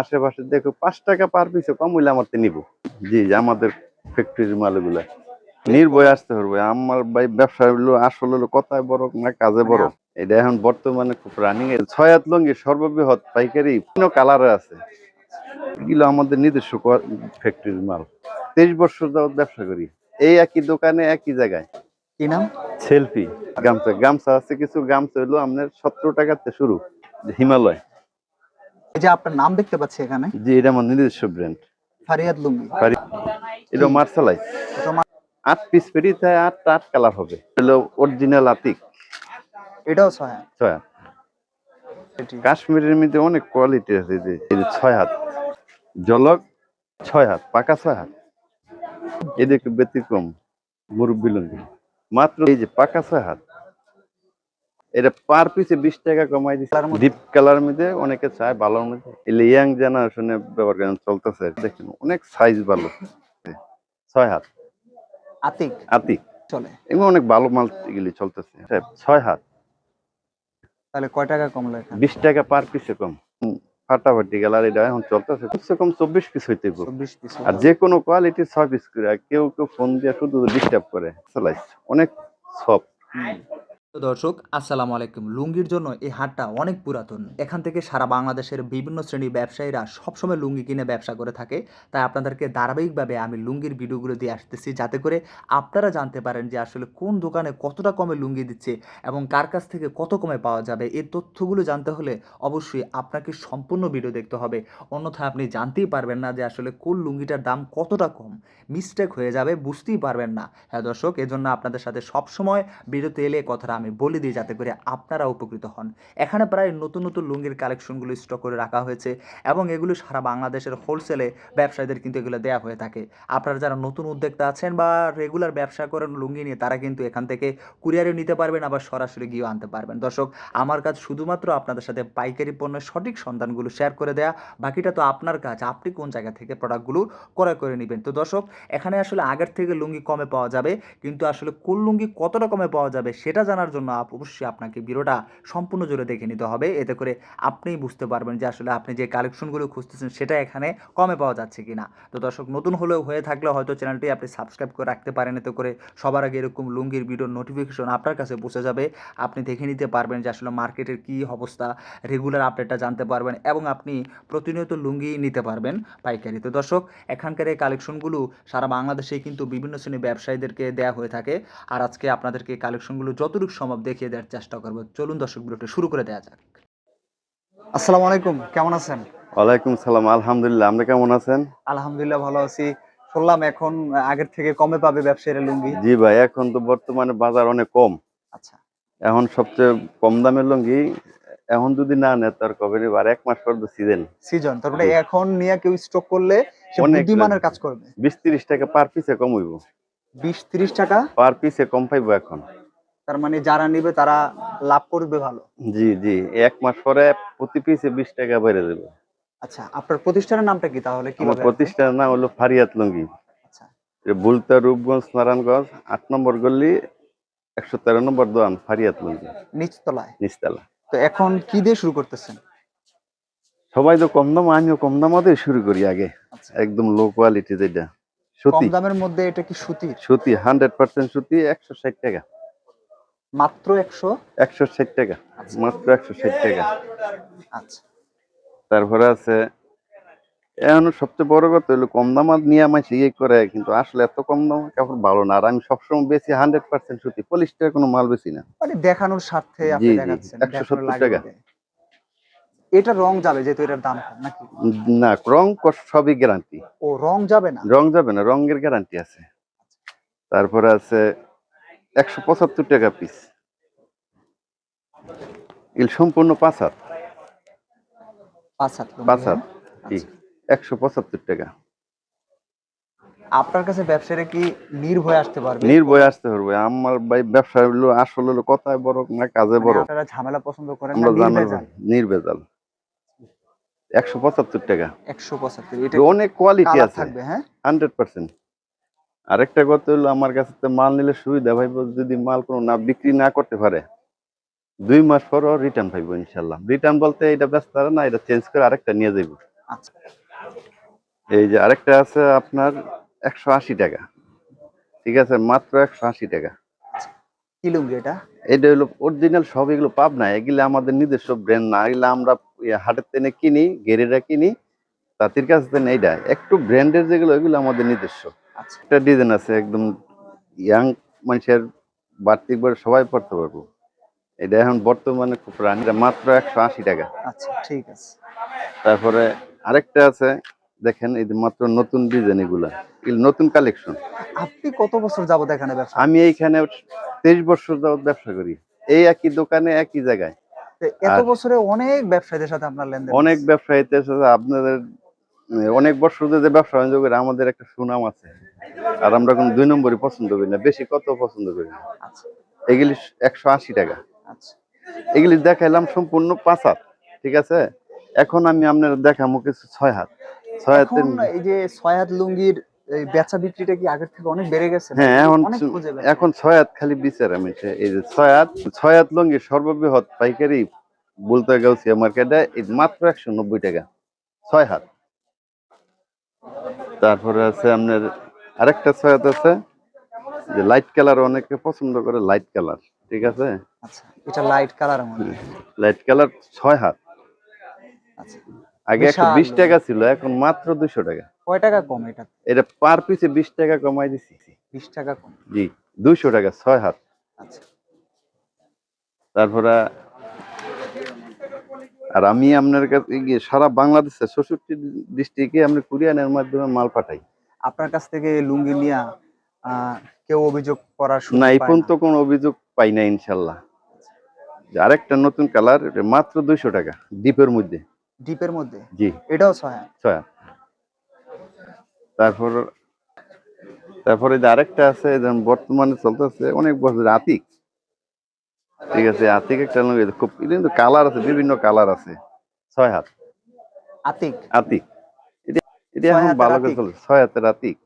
আশেপাশে দেখো পাঁচ টাকা পার পিসে কম হইলে আমার নিব। জি আমাদের ফ্যাক্টরির মালগুলা। নির্ভয় আসতে পারবে আমার ভাই ব্যবসা হলো আসলে হলো কথায় বড় না কাজে বড় এটা এখন বর্তমানে খুব রানিং ছয় হাত লঙ্গি সর্ববৃহৎ পাইকারি বিভিন্ন কালারে আছে। এগুলো আমাদের নিজস্ব ফ্যাক্টরির মাল। তেইশ বছর যাবত ব্যবসা করি। এই একই দোকানে একই জায়গায়। কি নাম? সেলফি। গামছা গামছা আছে কিছু গামছা হলো আপনার সতেরো টাকাতে শুরু। হিমালয়। এই যে আপনার নাম দেখতে পাচ্ছি এখানে। জি এটা আমার নিজস্ব ব্র্যান্ড ফারিয়াদ লুঙ্গি। এটা মার্শালাইজ। আট পিস পেরি তাই আট আট কালার হবে। হলো অরিজিনাল আতিক। এটাও ছয় হাত। ছয় হাত। কাশ্মীরের মধ্যে অনেক কোয়ালিটি আছে যে এই যে ছয় হাত। জলক ছয় হাত পাকা ছয় হাত। এটা একটু ব্যতিক্রম মুরব্বী লুঙ্গি। মাত্র এই যে পাকা ছয় হাত এটা পার পিসে বিশ টাকা কমাই দিচ্ছে ডিপ কালার মধ্যে অনেকে চায় ভালোর মধ্যে। এলে ইয়াং জেনারেশনে ব্যবহার করেন চলতেছে। দেখেন অনেক সাইজ ভালো। ছয় হাত। আতিক। আতিক। চলে। এগুলো অনেক ভালো মাল এগুলি চলতেছে। ছয় হাত। তাহলে কয় টাকা কমলো এখানে? বিশ টাকা পার পিসে কম। ফাটাফাটি গেলার এটা এখন চলতেছে। কমসে কম চব্বিশ পিস হইতে আর যে কোনো কোয়ালিটি ছয় পিস করে কেউ কেউ ফোন দিয়ে শুধু ডিস্টার্ব করে। চালাইছ অনেক সব তো দর্শক, আসসালামু আলাইকুম। লুঙ্গির জন্য এই হাটটা অনেক পুরাতন। এখান থেকে সারা বাংলাদেশের বিভিন্ন শ্রেণির ব্যবসায়ীরা সবসময় লুঙ্গি কিনে ব্যবসা করে থাকে। তাই আপনাদেরকে ধারাবাহিকভাবে আমি লুঙ্গির ভিডিওগুলো দিয়ে আসতেছি যাতে করে আপনারা জানতে পারেন যে আসলে কোন দোকানে কতটা কমে লুঙ্গি দিচ্ছে এবং কার কাছ থেকে কত কমে পাওয়া যাবে। এই তথ্যগুলো জানতে হলে অবশ্যই আপনাকে সম্পূর্ণ ভিডিও দেখতে হবে। অন্যথায় আপনি জানতেই পারবেন না যে আসলে কোন লুঙ্গিটার দাম কতটা কম। মিস্টেক হয়ে যাবে, বুঝতেই পারবেন না। হ্যাঁ দর্শক, এজন্য আপনাদের সাথে সবসময় ভিডিওতে এলে কথাটা আমি বলে দিই যাতে করে আপনারা উপকৃত হন। এখানে প্রায় নতুন নতুন লুঙ্গির কালেকশনগুলো স্টক করে রাখা হয়েছে এবং এগুলো সারা বাংলাদেশের হোলসেলে ব্যবসায়ীদের কিন্তু এগুলো দেওয়া হয়ে থাকে। আপনারা যারা নতুন উদ্যোক্তা আছেন বা রেগুলার ব্যবসা করেন লুঙ্গি নিয়ে, তারা কিন্তু এখান থেকে কুরিয়ারে নিতে পারবেন, আবার সরাসরি গিয়েও আনতে পারবেন। দর্শক, আমার কাজ শুধুমাত্র আপনাদের সাথে পাইকারি পণ্যের সঠিক সন্ধানগুলো শেয়ার করে দেয়া, বাকিটা তো আপনার কাজ। আপনি কোন জায়গা থেকে প্রোডাক্টগুলো ক্রয় করে নেবেন? তো দর্শক, এখানে আসলে আগের থেকে লুঙ্গি কমে পাওয়া যাবে, কিন্তু আসলে কোন লুঙ্গি কতটা কমে পাওয়া যাবে সেটা জানার জন্য অবশ্যই আপনাকে ভিডিওটা সম্পূর্ণ জুড়ে দেখে নিতে হবে। এতে করে আপনিই বুঝতে পারবেন যে আসলে আপনি যে কালেকশনগুলো খুঁজতেছেন সেটা এখানে কমে পাওয়া যাচ্ছে কিনা। তো দর্শক, নতুন হলেও হয়ে থাকলে হয়তো চ্যানেলটি আপনি সাবস্ক্রাইব করে রাখতে পারেন। এতে করে সবার আগে এরকম লুঙ্গির ভিডিওর নোটিফিকেশন আপনার কাছে পৌঁছে যাবে। আপনি দেখে নিতে পারবেন যে আসলে মার্কেটের কী অবস্থা রেগুলার আপডেটটা জানতে পারবেন এবং আপনি প্রতিনিয়ত লুঙ্গি নিতে পারবেন পাইকারি। তো দর্শক, এখানকার এই কালেকশনগুলো সারা বাংলাদেশে কিন্তু বিভিন্ন শ্রেণির ব্যবসায়ীদেরকে দেয়া হয়ে থাকে। আর আজকে আপনাদেরকে কালেকশনগুলো যতটুকু সম্ভব দেখিয়ে দেওয়ার চেষ্টা করব। চলুন দর্শক ভিডিওটা শুরু করে দেওয়া যাক। আসসালামু আলাইকুম কেমন আছেন? ওয়ালাইকুম সালাম আলহামদুলিল্লাহ আপনি কেমন আছেন? আলহামদুলিল্লাহ ভালো আছি। শুনলাম এখন আগের থেকে কমে পাবে ব্যবসায়ীরা লুঙ্গি। জি ভাই এখন তো বর্তমানে বাজার অনেক কম। আচ্ছা। এখন সবচেয়ে কম দামের লুঙ্গি এখন যদি না নেয় তার কবে? আর এক মাস পর তো সিজন সিজন তারপরে এখন নিয়ে কেউ স্টক করলে বুদ্ধিমানের কাজ করবে। বিশ তিরিশ টাকা পার পিসে কম হইব। বিশ তিরিশ টাকা? পার পিসে কম পাইবো এখন। তার মানে যারা নিবে তারা লাভ করবে ভালো। জি জি। এক মাস পরে প্রতি পিসে বিশ টাকা বেড়ে দেবে আচ্ছা আপনার প্রতিষ্ঠানের নামটা কি তাহলে? কি আমার প্রতিষ্ঠানের নাম হলো ফারিয়াত লুঙ্গি। আচ্ছা। বুলতা রূপগঞ্জ নারায়ণগঞ্জ আট নম্বর গল্লি একশো তেরো নম্বর দোয়ান ফারিয়াত লুঙ্গি। নিচতলায়। নিচতলা। তো এখন কি দিয়ে শুরু করতেছেন? সবাই তো কম দাম আমিও কম দাম দিয়ে শুরু করি আগে। আচ্ছা। একদম লো কোয়ালিটি যেটা। কম দামের মধ্যে এটা কি সুতির? সুতি হান্ড্রেড পার্সেন্ট সুতি একশো ষাট টাকা। মাত্র একশো? একশো ষাট টাকা। আচ্ছা। মাত্র একশো ষাট টাকা। আচ্ছা। তারপরে আছে এখন সবচেয়ে বড় কথা হলো কম দাম নিয়ে আমার ইয়ে করে কিন্তু আসলে এত কম দাম কাপড় ভালো না। আর আমি সবসময় বেশি হান্ড্রেড পার্সেন্ট সুতি পলিশটার কোনো মাল বেশি না। মানে দেখানোর স্বার্থে আপনি দেখাচ্ছেন 170 দেখানোর লাগে টাকা। এটা রং যাবে যেহেতু এটার দাম নাকি? না রং সবই গ্যারান্টি ও রং যাবে না? রং যাবে না রঙের গ্যারান্টি আছে। তারপরে আছে একশো পঁচাত্তর টাকা পিস এল সম্পূর্ণ পাঁচ হাত। পাঁচ হাত হ্যাঁ? জি আচ্ছা। একশো পঁচাত্তর টাকা। আপনার কাছে ব্যবসায়ীরা কি নির্ভয় আসতে পারবে? নির্ভয় আসতে পারবে। আমার ভাই ব্যবসা হলো আসলে হলো কথায় বড় না কাজে মানে বড় আপনারা ঝামেলা পছন্দ করেন আমরা জানি নির্ভেজাল নির্ভেজাল। একশো পঁচাত্তর টাকা। একশো পঁচাত্তর এটা অনেক কোয়ালিটি আছে। থাকবে হ্যাঁ? Hundred percent. আরেকটা কথা হলো আমার কাছে তো মাল নিলে সুবিধা ভাইব যদি মাল কোনো না বিক্রি না করতে পারে দুই মাস পর রিটার্ন পাইবো ইনশাল্লাহ। রিটার্ন বলতে এটা ব্যস্ত না এটা চেঞ্জ করে আরেকটা নিয়ে যাইব। আচ্ছা। এই যে আরেকটা আছে আপনার একশো আশি টাকা। ঠিক আছে মাত্র একশো আশি টাকা। কি লুঙ্গি এটা? এটা হলো অরিজিনাল সব এগুলো পাব না এগুলো আমাদের নিজস্ব ব্র্যান্ড না এগুলো আমরা ইয়ে হাটের তেনে কিনি গেরেরা কিনি তাদের কাছ এইটা। একটু ব্র্যান্ডের যেগুলো এগুলো আমাদের নিজস্ব। আচ্ছা একটা ডিজাইন আছে একদম ইয়াং মানুষের বাড়তি করে সবাই পড়তে পারব। এটা এখন বর্তমানে খুব রানি মাত্র একশো আশি টাকা। আচ্ছা ঠিক আছে। তারপরে আরেকটা আছে দেখেন এই যে মাত্র নতুন ডিজাইন এগুলা নতুন কালেকশন আপনি কত বছর যাবত এখানে ব্যবসা আমি এইখানে তেইশ বছর যাবত ব্যবসা করি এই একই দোকানে একই জায়গায়। এত বছরে অনেক ব্যবসায়ীদের সাথে আপনার লেনদেন অনেক ব্যবসায়ীদের সাথে আপনাদের অনেক বছর ধরে যে ব্যবসা বাণিজ্য করে আমাদের একটা সুনাম আছে। আর আমরা কোনো দুই নম্বরই পছন্দ করি না বেশি কত পছন্দ করি না। আচ্ছা। এগুলি একশো আশি টাকা। আচ্ছা। এগুলি দেখাইলাম সম্পূর্ণ পাঁচ হাত ঠিক আছে? এখন আমি আপনার দেখাবো কিছু ছয় হাত। ছয় হাতের এই যে ছয় হাত লুঙ্গির এই বেচা বিক্রিটা কি আগের থেকে অনেক বেড়ে গেছে? হ্যাঁ এখন ছয় হাত খালি বিচার আমি এই যে ছয় হাত ছয় হাত লঙ্গি সর্ববৃহৎ পাইকারি বলতে গাউসিয়া মার্কেটে মাত্র একশো নব্বই টাকা। ছয় হাত। তারপরে আছে আপনার আরেকটা ছয় হাত আছে যে লাইট কালার অনেকে পছন্দ করে লাইট কালার ঠিক আছে? আচ্ছা এটা লাইট মধ্যে। লাইট কালার ছয় হাত। আচ্ছা। আগে একশো। বিশ টাকা ছিল এখন মাত্র দুশো টাকা। কয় টাকা কম এটা? এটা পার পিসে বিশ টাকা কমাই দিছি। বিশ টাকা কম। জি দুইশো টাকা ছয় হাত। আচ্ছা। তারপরে আর আমি আপনার কাছে গিয়ে সারা বাংলাদেশে ষষ্ঠটি ডিস্ট্রিক্টে আমরা কুরিয়ানের মাধ্যমে মাল পাঠাই। আপনার কাছ থেকে লুঙ্গি নিয়া কেউ অভিযোগ করার না এই পর্যন্ত কোনো অভিযোগ পাই না ইনশাল্লাহ। যে আরেকটা নতুন কালার মাত্র দুইশো টাকা ডিপের মধ্যে। ডিপের মধ্যে? জি। এটাও ছয় ছয় তারপর তারপরে যে আরেকটা আছে যেমন বর্তমানে চলতেছে অনেক বছর আতিক। ঠিক আছে আতিক একটা লঙ্গি, খুব এটা কিন্তু কালার আছে বিভিন্ন কালার আছে। ছয় হাত। আতিক? আতিক। এটা এটা এখন ভালো করে? চলে ছয় হাতের আতিক।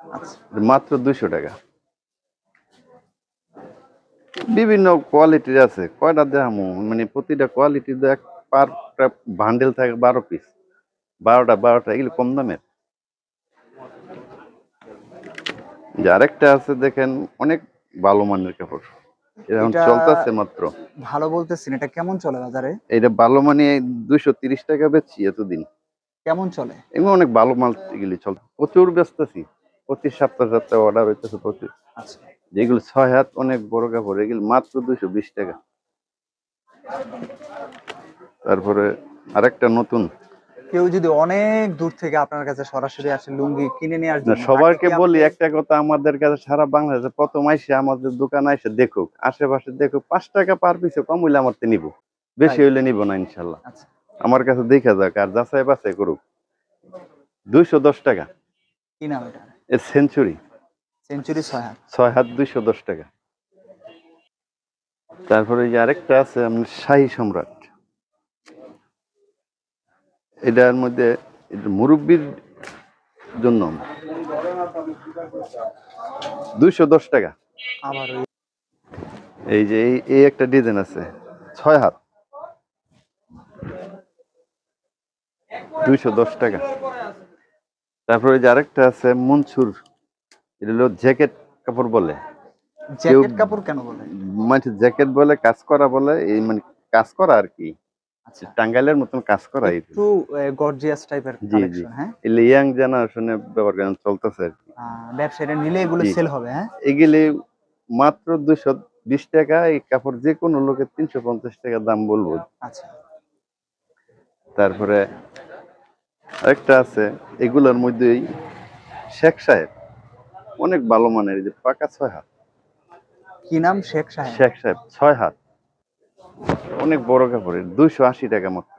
আচ্ছা। মাত্র দুইশো টাকা। বিভিন্ন কোয়ালিটির আছে। কয়টা দেখামো? মানে প্রতিটা কোয়ালিটি দেখ পারটা বান্ডেল থাকে বারো পিস বারোটা বারোটা এগুলো কম দামের। যে আরেকটা আছে দেখেন অনেক ভালো মানের কাপড়। এখন চলতেছে মাত্র। ভালো বলতেছেন এটা কেমন চলে বাজারে? এটা ভালো মানে দুইশো তিরিশ টাকা বেচছি এতদিন। কেমন চলে? এগুলো অনেক ভালো মাল এগুলি চল প্রচুর ব্যস্তাছি প্রতি সপ্তাহ সপ্তাহে অর্ডার হইতেছে প্রচুর। আচ্ছা। যেগুলো ছয় হাত অনেক বড় কাপড় এগুলো মাত্র দুইশো বিশ টাকা। তারপরে আরেকটা নতুন। কেউ যদি অনেক দূর থেকে আপনার কাছে সরাসরি আসে লুঙ্গি কিনে নিয়ে আসবে সবাইকে বলি একটা কথা আমাদের কাছে সারা বাংলাদেশে প্রথম আইসে আমাদের দোকানে এসে দেখুক আশেপাশে দেখুক পাঁচ টাকা পার পিছে কম হইলে আমার নিব। বেশি হইলে নিব না ইনশাল্লাহ। আচ্ছা। আমার কাছে দেখা যাক আর যাচাই বাছাই করুক। দুইশো দশ টাকা। কি নাম এটা? এর সেঞ্চুরি। সেঞ্চুরি ছয় হাত। ছয় হাত দুইশো দশ টাকা। তারপরে যে আরেকটা আছে আপনার শাহী সম্রাট। এটার মধ্যে মুরব্বীর জন্য। দুইশো দশ টাকা। আবার এই যে এই একটা ডিজাইন আছে ছয় হাত। দুইশো দশ টাকা। তারপরে যে আরেকটা আছে মনসুর। এটা হলো জ্যাকেট কাপড় বলে। জ্যাকেট কাপড় কেন বলে? মানে জ্যাকেট বলে কাজ করা বলে এই মানে কাজ করা আর কি। টাঙ্গাইলের মতন কাজ করা একটু গর্জিয়াস টাইপের। কালেকশন হ্যাঁ? ইয়াং জেনারেশনে ব্যবহার করেন চলতেছে আর কি। ব্যবসায়ীরা নিলে এগুলো সেল হবে হ্যাঁ? এগুলি মাত্র দুইশো বিশ টাকা এই কাপড় যে কোনো লোকের তিনশো পঞ্চাশ টাকা দাম বলব। আচ্ছা। তারপরে একটা আছে এগুলোর মধ্যেই শেখ সাহেব অনেক ভালো মানের এই যে পাকা ছয় হাত। কি নাম? শেখ সাহেব? শেখ সাহেব ছয় হাত। অনেক বড় কাপড়ের দুইশো আশি টাকা মাত্র।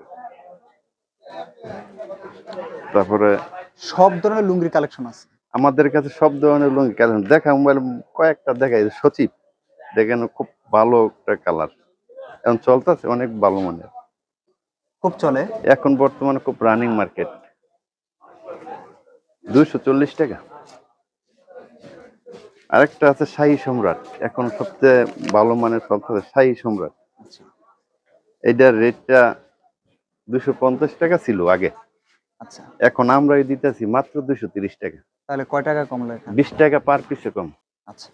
তারপরে সব ধরনের লুঙ্গির কালেকশন আছে। আমাদের কাছে সব ধরনের লুঙ্গি কালেকশন। দেখা মোবাইল কয়েকটা দেখাই সচিব দেখেন খুব ভালো একটা কালার। এখন চলতেছে অনেক ভালো মানের। খুব চলে। এখন বর্তমানে খুব রানিং মার্কেট দুইশো চল্লিশ টাকা। আরেকটা আছে শাহী সম্রাট। এখন সবচেয়ে ভালো মানের চলতেছে শাহী সম্রাট। আচ্ছা। এটার রেটটা দুশো পঞ্চাশ টাকা ছিল আগে। আচ্ছা। এখন আমরা দিতেছি মাত্র দুশো তিরিশ টাকা। তাহলে কয় টাকা কমলো বিশ টাকা পার পিসে কম। আচ্ছা।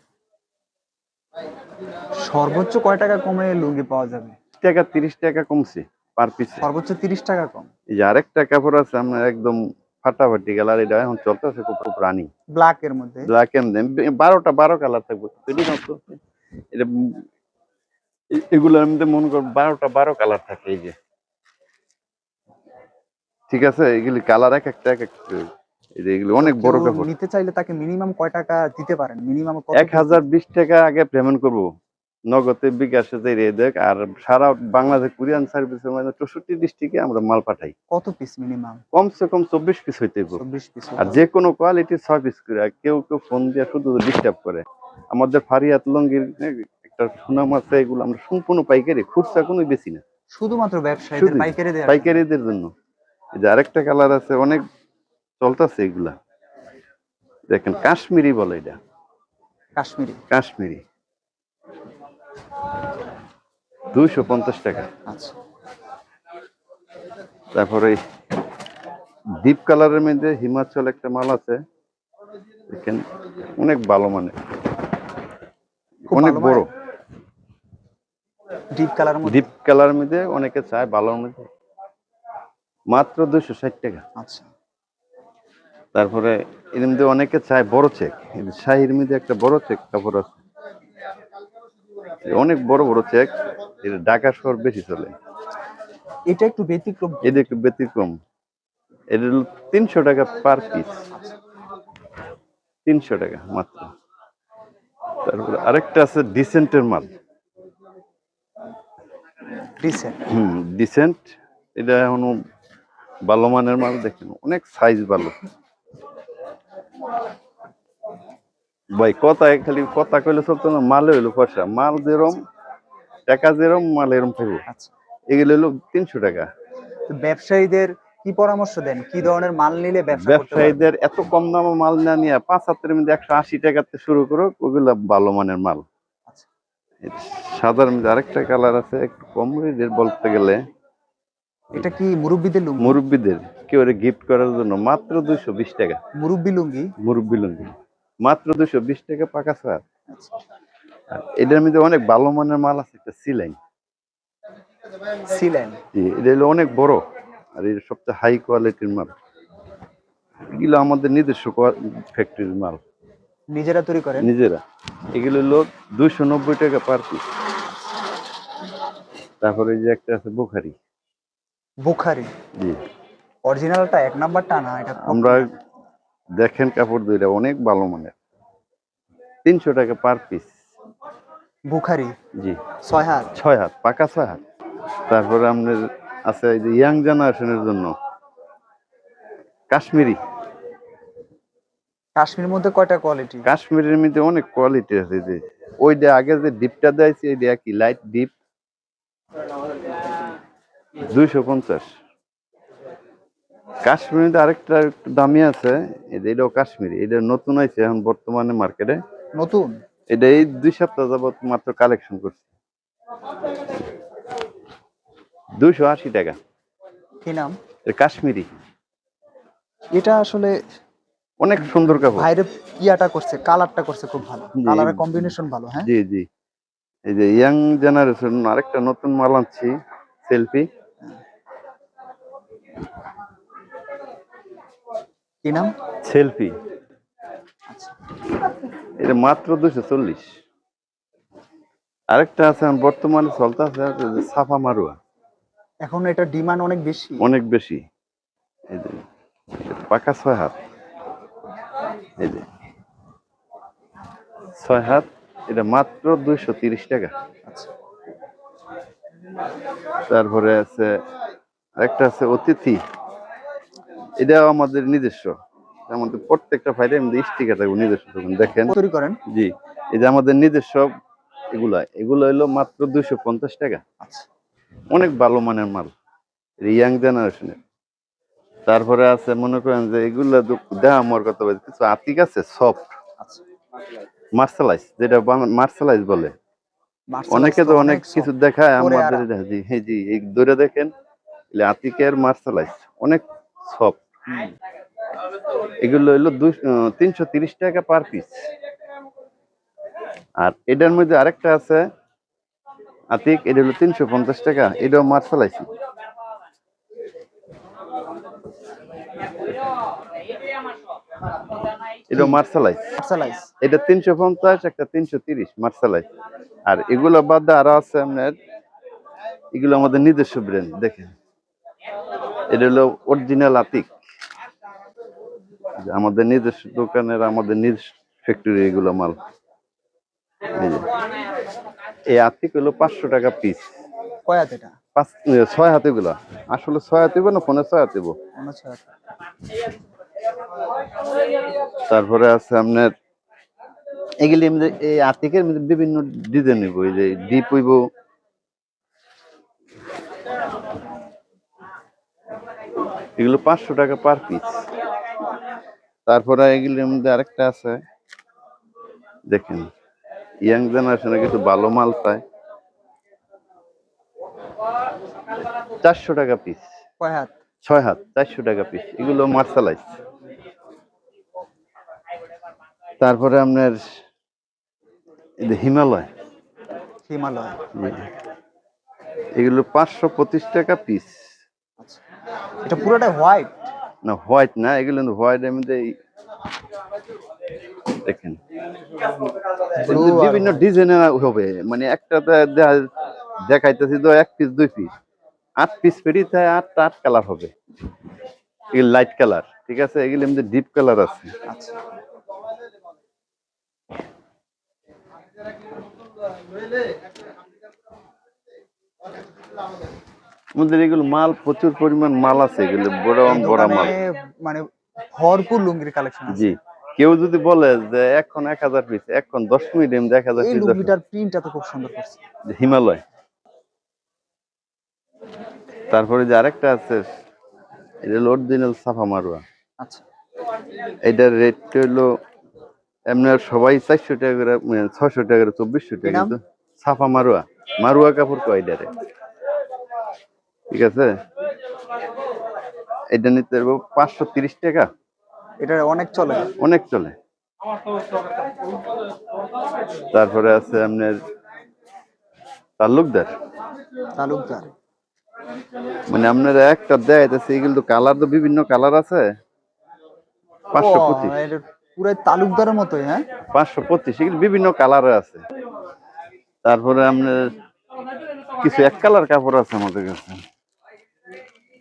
সর্বোচ্চ কয় টাকা কমে লুঙ্গি পাওয়া যাবে? টাকা তিরিশ টাকা কমছে পার পিস। সর্বোচ্চ তিরিশ টাকা কম। এই যে আরেকটা কাপড় আছে আমরা একদম ফাটাফাটি কালার এটা এখন চলতেছে খুব খুব রানিং ব্ল্যাক এর মধ্যে? ব্ল্যাক এর এন্ড বারোটা বারো কালার থাকবে। এটি এগুলোর মধ্যে মনে কর বারোটা বারো কালার থাকে এই যে। ঠিক আছে? এগুলি কালার এক একটা এক একটা এই যে এগুলো অনেক বড় কাপড়। নিতে চাইলে তাকে মিনিমাম কয় টাকা দিতে পারেন? মিনিমাম এক হাজার বিশ টাকা আগে পেমেন্ট করব। নগদে বিকাশে দেখ আর সারা বাংলাদেশ কুরিয়ান সার্ভিসের মানে চৌষট্টি ডিস্ট্রিক্টে আমরা মাল পাঠাই। কত পিস মিনিমাম কমসে কম চব্বিশ পিস হইতে পিস আর যে কোনো কোয়ালিটি ছয় পিস করে কেউ কেউ ফোন দিয়ে শুধু ডিস্টার্ব করে। আমাদের ফারিয়াত লঙ্গির একটা সুনাম আছে এগুলো আমরা সম্পূর্ণ পাইকারি খুচরা কোনো বেশি না। শুধুমাত্র ব্যবসায়ীদের শুধু পাইকারি দেয় পাইকারিদের জন্য। এই যে আরেকটা কালার আছে অনেক চলতেছে এগুলা। দেখেন কাশ্মীরি বলে এটা। কাশ্মীরি। কাশ্মীরি। দুইশো পঞ্চাশ টাকা। আচ্ছা। তারপরে ডিপ কালারের মধ্যে হিমাচল একটা মাল আছে। দেখেন অনেক ভালো মানে অনেক বড়। ডিপ কালার মধ্যে? ডিপ কালারের মধ্যে অনেকে চায় ভালোর মধ্যে। মাত্র দুশো ষাট টাকা। আচ্ছা। তারপরে এর মধ্যে অনেকে চায় বড় চেক শাহির মধ্যে একটা বড় চেক কাপড় আছে। অনেক বড় বড় চেক এটা ঢাকা শহর বেশি চলে। এটা একটু ব্যতিক্রম। এটা একটু ব্যতিক্রম। এটা তিনশো টাকা পার পিস তিনশো টাকা মাত্র। তারপরে আরেকটা আছে ডিসেন্টের মাল। ডিসেন্ট হুম ডিসেন্ট এটা এখনও ভালো মানের মাল দেখেন অনেক সাইজ ভালো। ভাই কথা খালি কথা কইলে চলতো না মালে হইল পয়সা মাল যেরম টাকা যেরম মাল এরম থাকবে। আচ্ছা। এগুলো হলো তিনশো টাকা। ব্যবসায়ীদের কি পরামর্শ দেন? কি ধরনের মাল নিলে? ব্যবসায়ীদের এত কম দামে মাল না নিয়ে পাঁচ হাতের মধ্যে একশো আশি টাকাতে শুরু করুক ওগুলা ভালো মানের মাল। সাদার মধ্যে আরেকটা কালার আছে একটু কম রেটের বলতে গেলে। এটা কি মুরব্বীদের লুঙ্গি? মুরব্বীদের কেউ গিফট করার জন্য। মাত্র দুইশো বিশ টাকা। মুরব্বী লুঙ্গি? মুরব্বী লুঙ্গি। মাত্র দুশো বিশ টাকা পাকা ছাড় আচ্ছা। এটার মধ্যে অনেক ভালো মানের মাল আছে একটা সিলাইন। সিলেন এটা হলো অনেক বড় আর এটা সবচেয়ে হাই কোয়ালিটির মাল। এগুলো আমাদের নিজস্ব ফ্যাক্টরির মাল। নিজেরা তৈরি করেন? নিজেরা। এগুলো লোক দুইশো নব্বই টাকা পার পিস তারপরে যে একটা আছে বুখারি। বুখারি? জি। অরিজিনালটা এক নাম্বারটা না এটা আমরা দেখেন কাপড় দুইটা অনেক ভালো মানের। তিনশো টাকা পার পিস বুখারি? জি। ছয় হাত? ছয় হাত পাকা ছয় হাত। তারপরে আপনার আছে এই যে ইয়াং জেনারেশনের জন্য। কাশ্মীরি। কাশ্মীর মধ্যে কয়টা কোয়ালিটি কাশ্মীরের মধ্যে অনেক কোয়ালিটি আছে যে ওই ওইটা আগে যে ডিপটা দিয়েছে এইটা কি লাইট ডিপ দুইশো পঞ্চাশ। কাশ্মীরের মধ্যে আরেকটা একটু দামি আছে এটা এটাও কাশ্মীরি এটা নতুন আছে এখন বর্তমানে মার্কেটে নতুন? এটা এই দুই সপ্তাহ যাবত মাত্র কালেকশন করছে। দুইশো আশি টাকা। কি নাম? কাশ্মীরি। এটা আসলে অনেক সুন্দর কাপড়। বাইরে ইয়াটা করছে কালারটা করছে খুব ভালো। কালারের কম্বিনেশন ভালো হ্যাঁ? জি জি। এই যে ইয়াং জেনারেশন আরেকটা নতুন মাল আনছি সেলফি। কি নাম? সেলফি। আচ্ছা। এটা মাত্র দুশো চল্লিশ। আরেকটা আছে বর্তমানে চলতেছে সাফা মারুয়া। এখন এটা ডিমান্ড অনেক বেশি। অনেক বেশি। এই যে পাকা ছয় হাত। এই যে। ছয় হাত এটা মাত্র দুইশো তিরিশ টাকা। আচ্ছা। তারপরে আছে আরেকটা আছে অতিথি। এটা আমাদের নিজস্ব। আমাদের প্রত্যেকটা ফাইলে আমাদের স্টিকার থাকবে নিজস্ব দেখেন। তৈরি করেন। জি এই যে আমাদের নিজস্ব এগুলা এগুলো হলো মাত্র দুইশো পঞ্চাশ টাকা। আচ্ছা। অনেক ভালো মানের মাল ইয়াং জেনারেশনের। তারপরে আছে মনে করেন যে এগুলা দেখা আমার কথা বলছে কিছু আতিক আছে সফট আচ্ছা। মার্শালাইজ যেটা মার্শালাইজ বলে। অনেকে তো অনেক কিছু দেখায় আমাদের জি হ্যাঁ জি এই দৌড়ে দেখেন আতিকের মার্শালাইজ অনেক সফট এগুলো হলো তিনশো তিরিশ টাকা পার পিস আর এটার মধ্যে আরেকটা আছে আতিক এটা হলো তিনশো পঞ্চাশ টাকা এটাও মার্শালাইজ এটা মার্শালাইজ মার্শালাইজ এটা তিনশো পঞ্চাশ একটা তিনশো তিরিশ মার্শালাইজ আর এগুলো বাদ আরও আছে আপনার এগুলো আমাদের নিজস্ব ব্র্যান্ড দেখেন। এটা হলো অরিজিনাল আতিক যে আমাদের নিজস্ব দোকানের আমাদের নিজ ফ্যাক্টরি এগুলো মাল। এই আতিক হলো পাঁচশো টাকা পিস কয়াত এটা? পাঁচ ছয় হাতে গুলা আসলে ছয় হাতে না ফোনে ছয় হাতে তারপরে আছে আপনার এগুলি এমনি এই আর্টিকের মধ্যে বিভিন্ন ডিজাইন হইব এই যে ডিপ হইব। এগুলো পাঁচশো টাকা পার পিস। তারপরে এগুলির মধ্যে আরেকটা আছে দেখেন ইয়াং জেনারেশনে কিছু ভালো মাল পায় চারশো টাকা পিস কয়াত ছয় হাত চারশো টাকা পিস এগুলো মার্শালাইজ তারপরে আপনার হিমালয়। হিমালয়। এগুলো পাঁচশো পঁচিশ টাকা পিস আচ্ছা। এটা পুরোটা হোয়াইট না হোয়াইট না এগুলো হোয়াইট মধ্যে দেখেন। বিভিন্ন ডিজাইনের হবে। মানে একটা দেখাইতেছি তো এক পিস দুই পিস আট পিস পেরি তাই আটটা আট কালার হবে। এগুলো লাইট কালার ঠিক আছে? এগুলো এমনি ডিপ কালার আছে। আচ্ছা। আমাদের এগুলো মাল প্রচুর পরিমাণ মাল আছে এগুলো বড় বড় মাল। মানে ভরপুর লুঙ্গির কালেকশন জি। কেউ যদি বলে যে এখন এক হাজার পিস এখন দশ মিনিট এক হাজার পিস প্রিন্টটা তো খুব সুন্দর করছে। হিমালয়। তারপরে যে আরেকটা আছে এটা হলো অরিজিনাল সাফা মারুয়া। আচ্ছা। এটার রেট হলো এমনি সবাই চারশো টাকা করে ছশো টাকা করে চব্বিশশো টাকা কিন্তু সাফা মারুয়া। মারুয়া কাপড় কয় এটারে ঠিক আছে? এটা নিতে পারব পাঁচশো তিরিশ টাকা। এটা অনেক চলে। অনেক চলে। তারপরে আছে আপনার তালুকদার। তালুকদার। মানে আপনার একটা দেখাইতেছে এগুলো তো কালার তো বিভিন্ন কালার আছে। পাঁচশো পঁচিশ। এটা পুরো তালুকদারের মতোই হ্যাঁ? পাঁচশো পঁচিশ এগুলো বিভিন্ন কালারের আছে। তারপরে আপনার কিছু এক কালার কাপড় আছে আমাদের কাছে।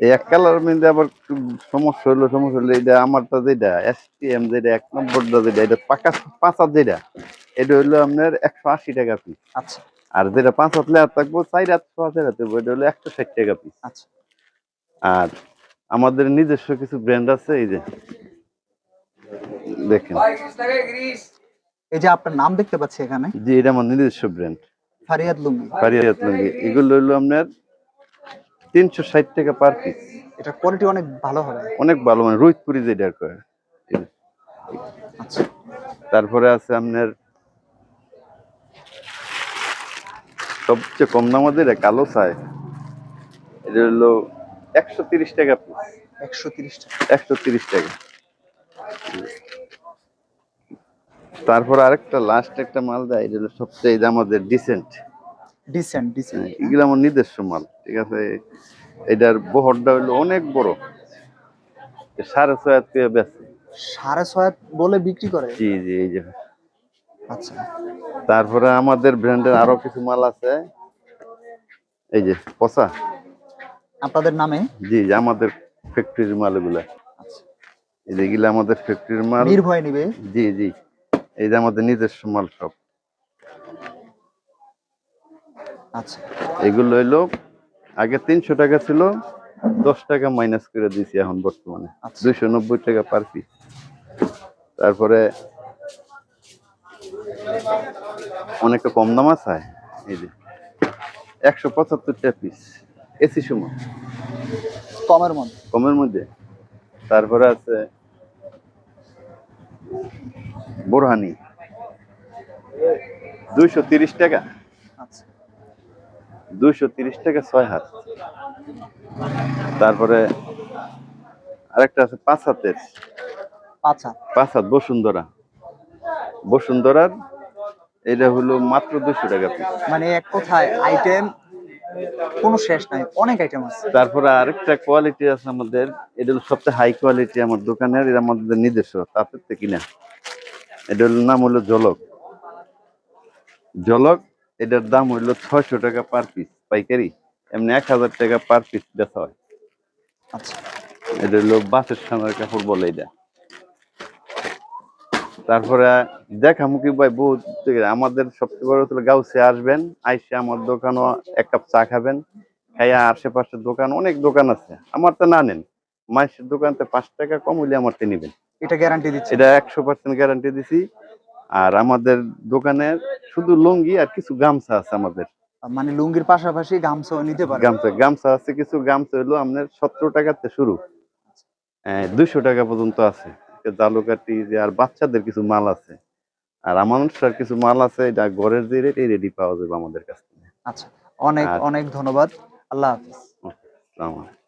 এই এক কালার মধ্যে আবার সমস্যা হলো সমস্যা হলো এটা আমারটা যেটা এস টি এম যেটা এক নম্বরটা যেটা এটা পাকা পাঁচার যেটা এটা হলো আপনার একশো আশি টাকা পিস আচ্ছা। আর যেটা পাঁচ হাত লেয়ার থাকব চার হাত ছ হাজার হাতে এটা হলো একশো ষাট টাকা পিস আচ্ছা। আর আমাদের নিজস্ব কিছু ব্র্যান্ড আছে এই যে দেখেন। এই যে আপনার নাম দেখতে পাচ্ছি এখানে। যে এটা আমার নিজস্ব ব্র্যান্ড লুঙ্গি। পারিয়াত লুঙ্গি। এগুলো হলো আপনার তিনশো ষাট টাকা পার পিস এটা কোয়ালিটি অনেক ভালো হবে। অনেক ভালো মানে রোহিতপুরি যেটা করে আচ্ছা। তারপরে আছে আপনার সবচেয়ে কম দাম যেটা কালো চাই। এটা হলো একশো তিরিশ টাকা পিস একশো তিরিশ টাকা। একশো তিরিশ টাকা। তারপর আরেকটা লাস্ট একটা মাল দেয় এটা হলো সবচেয়ে আমাদের ডিসেন্ট ডিসেন্ট ডিসেন্ট এগুলো আমার নিজস্ব মাল ঠিক আছে? এটার বহরটা হলো অনেক বড়। সাড়ে ছয় হাত পেয়ে বেছে সাড়ে ছয় বলে বিক্রি করে? জি জি এই যে। আচ্ছা। তারপরে আমাদের ব্র্যান্ডের আরও কিছু মাল আছে। এই যে পচা। আপনাদের নামে? জি আমাদের ফ্যাক্টরির মাল এগুলা আচ্ছা। এই যে আমাদের ফ্যাক্টরির মাল। নির্ভয় নিবে? জি জি। এই যে আমাদের নিজস্ব মাল সব। আচ্ছা। এগুলো হইল আগে তিনশো টাকা ছিল দশ টাকা মাইনাস করে দিয়েছি এখন বর্তমানে। আচ্ছা। দুইশো নব্বই টাকা পার পিস তারপরে অনেকটা কম দাম আছে? এই যে একশো পঁচাত্তর টাকা পিস এসি সময় কমের মধ্যে। কমের মধ্যে। তারপরে আছে বোরহানি। দুইশো তিরিশ টাকা। আচ্ছা। দুইশো তিরিশ টাকা ছয় হাত। তারপরে আরেকটা আছে পাঁচ হাতের। আচ্ছা পাঁচ হাত বসুন্ধরা। বসুন্ধরার এটা হলো মাত্র দুশো টাকা পিস মানে এক কথায় আইটেম কোনো শেষ নাই অনেক আইটেম আছে। তারপরে আরেকটা কোয়ালিটি আছে আমাদের এটা হলো সবচেয়ে হাই কোয়ালিটি আমার দোকানের এটা আমাদের নিজস্ব তাতে থেকে কিনা। এটা হলো নাম হলো জলক জলক এটার দাম হইল ছয়শো টাকা পার পিস পাইকারি। এমনি এক হাজার টাকা পার পিস বেচা হয়। আচ্ছা। এটা হলো বাসের সামনের কাপড় বলে এটা। তারপরে দেখামুখি ভাই বহুত আমাদের সবচেয়ে বড় হলো গাউসে আসবেন আইসে আমার দোকানও এক কাপ চা খাবেন খাইয়া আশেপাশের দোকান অনেক দোকান আছে। আমার তো না নেন মাসের দোকানতে পাঁচ টাকা কম হইলে আমার তো নিবেন। এটা গ্যারান্টি দিচ্ছে। এটা একশো পার্সেন্ট গ্যারান্টি দিছি। আর আমাদের দোকানের শুধু লুঙ্গি আর কিছু গামছা আছে আমাদের। মানে লুঙ্গির পাশাপাশি গামছাও নিতে পারে গামছা গামছা আছে কিছু গামছা হলো আপনার সতেরো টাকাতে শুরু। দুইশো টাকা পর্যন্ত আছে। জালুকাটি যে আর বাচ্চাদের কিছু মাল আছে আর আমার কিছু মাল আছে এটা ঘরের যে রেট এই রেডি পাওয়া যাবে আমাদের কাছ থেকে। আচ্ছা অনেক অনেক ধন্যবাদ। আল্লাহ হাফিজ। আসসালামু আলাইকুম।